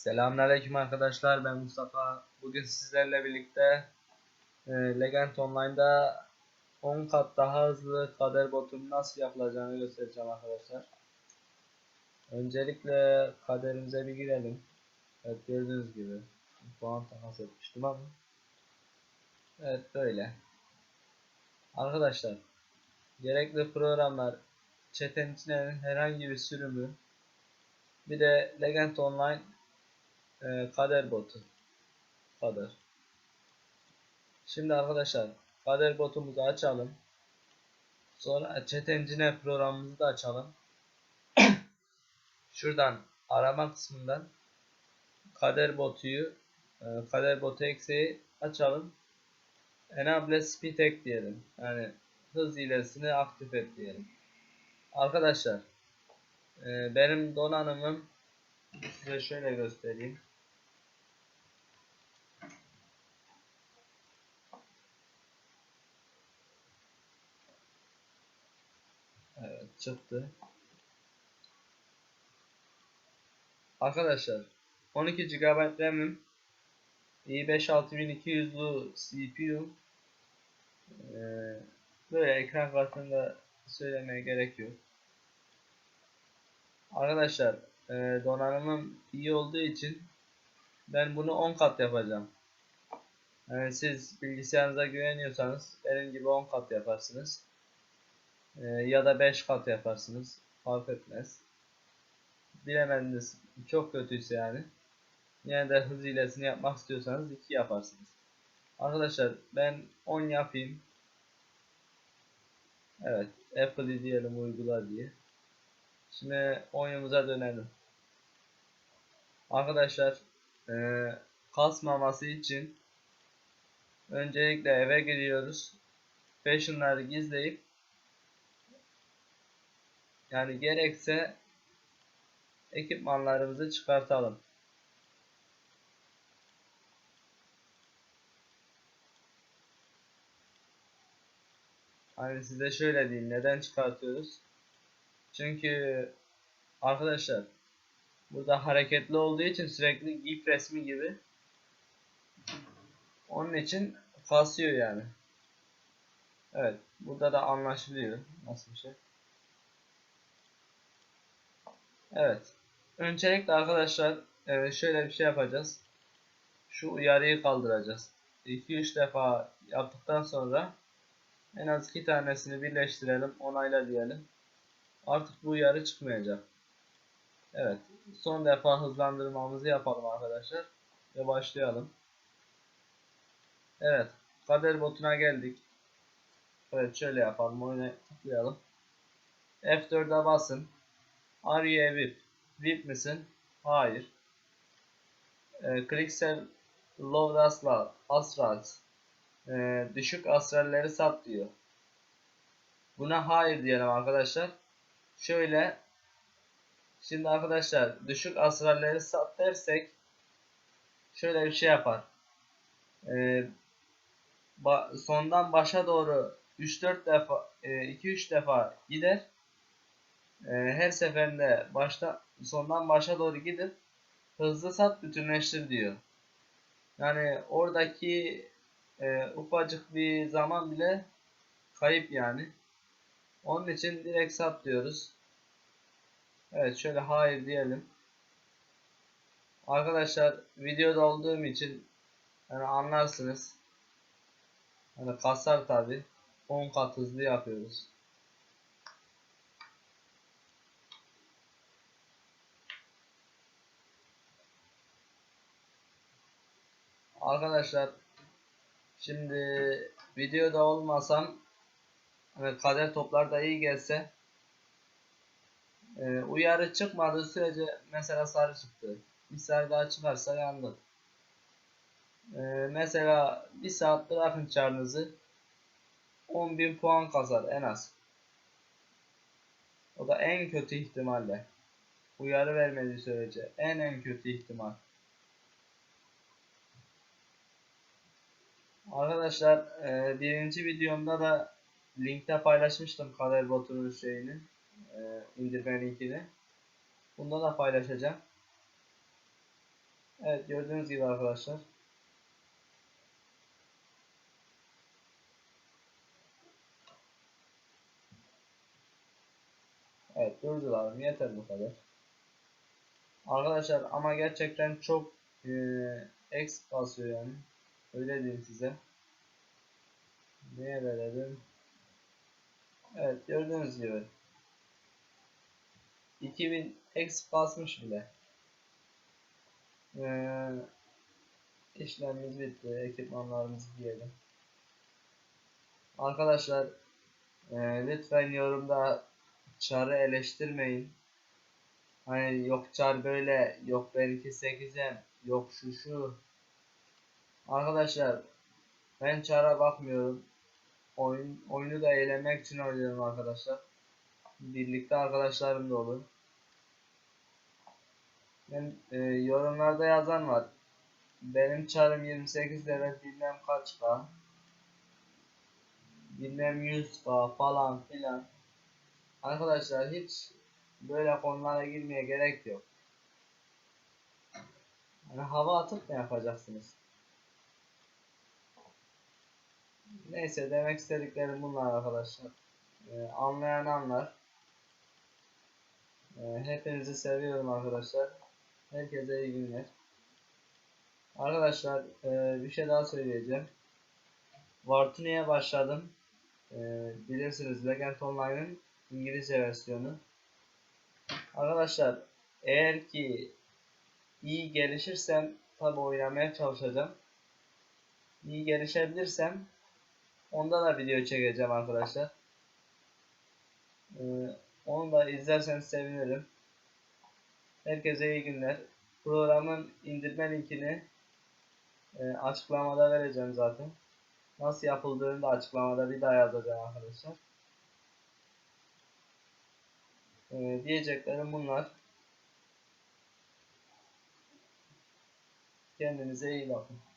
Selamünaleyküm arkadaşlar ben Mustafa. Bugün sizlerle birlikte e, Legend Online'da 10 kat daha hızlı kader botunu nasıl yapılacağını göstereceğim arkadaşlar. Öncelikle kaderimize bir girelim. Evet gördüğünüz gibi puan takas etmiştim ama Evet böyle. Arkadaşlar gerekli programlar çetencilerin herhangi bir sürümü bir de Legend Online e, kader botu. Kader. Şimdi arkadaşlar kader botumuzu açalım. Sonra chat engine programımızı da açalım. Şuradan arama kısmından kader botuyu e, kader botu eksiği açalım. Enable speed ek diyelim. Yani hız ilerisini aktif et diyelim. Arkadaşlar e, benim donanımım size şöyle göstereyim. Evet çıktı. Arkadaşlar 12 GB RAM'im i5 6200'lu CPU ee, böyle ekran kartında söylemeye gerek yok. Arkadaşlar e, donanımım iyi olduğu için ben bunu 10 kat yapacağım. Yani siz bilgisayarınıza güveniyorsanız benim gibi 10 kat yaparsınız. Ee, ya da 5 kat yaparsınız. Fark etmez. Bilemediniz çok kötüyse yani. Yine de hız hilesini yapmak istiyorsanız 2 yaparsınız. Arkadaşlar ben 10 yapayım. Evet. Apple diyelim uygula diye. Şimdi oyunumuza dönelim. Arkadaşlar e, kasmaması için öncelikle eve giriyoruz. Fashion'ları gizleyip yani gerekse ekipmanlarımızı çıkartalım. Hani size şöyle diyeyim neden çıkartıyoruz? Çünkü arkadaşlar burada hareketli olduğu için sürekli GIF resmi gibi onun için kasıyor yani. Evet burada da anlaşılıyor nasıl bir şey. Evet. Öncelikle arkadaşlar e, şöyle bir şey yapacağız. Şu uyarıyı kaldıracağız. 2-3 defa yaptıktan sonra en az iki tanesini birleştirelim. Onayla diyelim. Artık bu uyarı çıkmayacak. Evet. Son defa hızlandırmamızı yapalım arkadaşlar. Ve başlayalım. Evet. Kader botuna geldik. Evet şöyle yapalım. Oyuna tıklayalım. F4'e basın. Are you a VIP? VIP misin? Hayır. E, Clicksel Low Asla, Astrals. E, düşük astralleri sat diyor. Buna hayır diyelim arkadaşlar. Şöyle Şimdi arkadaşlar düşük astralleri sat dersek şöyle bir şey yapar. E, ba sondan başa doğru 3-4 defa 2-3 defa gider e, her seferinde başta sondan başa doğru gidip hızlı sat bütünleştir diyor. Yani oradaki e, ufacık bir zaman bile kayıp yani. Onun için direkt sat diyoruz. Evet şöyle hayır diyelim. Arkadaşlar videoda olduğum için yani anlarsınız. Yani kasar tabi. 10 kat hızlı yapıyoruz. Arkadaşlar şimdi videoda olmasam hani kader toplar da iyi gelse e, uyarı çıkmadığı sürece mesela sarı çıktı. Bir sarı daha çıkarsa yandık. E, mesela bir saat bırakın çarınızı 10.000 puan kazar en az. O da en kötü ihtimalle. Uyarı vermediği sürece en en kötü ihtimal. Arkadaşlar e, birinci videomda da linkte paylaşmıştım kader botunun şeyini e, indirme linkini. Bunda da paylaşacağım. Evet gördüğünüz gibi arkadaşlar. Evet durdular. Yeter bu kadar. Arkadaşlar ama gerçekten çok eee X basıyor yani. Öyle diyeyim size. Neye verelim? Evet gördüğünüz gibi. 2000 X basmış bile. Ee, işlemimiz bitti. Ekipmanlarımızı giyelim. Arkadaşlar e, lütfen yorumda çarı eleştirmeyin. Hani yok çar böyle, yok benimki 8'em, yok şu şu. Arkadaşlar ben çara bakmıyorum. Oyun, oyunu da eğlenmek için oynuyorum arkadaşlar. Birlikte arkadaşlarım da olur. Ben, e, yorumlarda yazan var. Benim çarım 28 level bilmem kaç k. Bilmem 100 k falan filan. Arkadaşlar hiç böyle konulara girmeye gerek yok. Yani hava atıp ne yapacaksınız? Neyse demek istediklerim bunlar arkadaşlar. Ee, anlayan anlar. Ee, hepinizi seviyorum arkadaşlar. Herkese iyi günler. Arkadaşlar e, bir şey daha söyleyeceğim. Vartuni'ye başladım. E, bilirsiniz Legend Online'ın İngilizce versiyonu. Arkadaşlar eğer ki iyi gelişirsem tabi oynamaya çalışacağım. İyi gelişebilirsem onda da video çekeceğim arkadaşlar. Ee, onu da izlerseniz sevinirim. Herkese iyi günler. Programın indirme linkini e, açıklamada vereceğim zaten. Nasıl yapıldığını da açıklamada bir daha yazacağım arkadaşlar. Ee, diyeceklerim bunlar. Kendinize iyi bakın.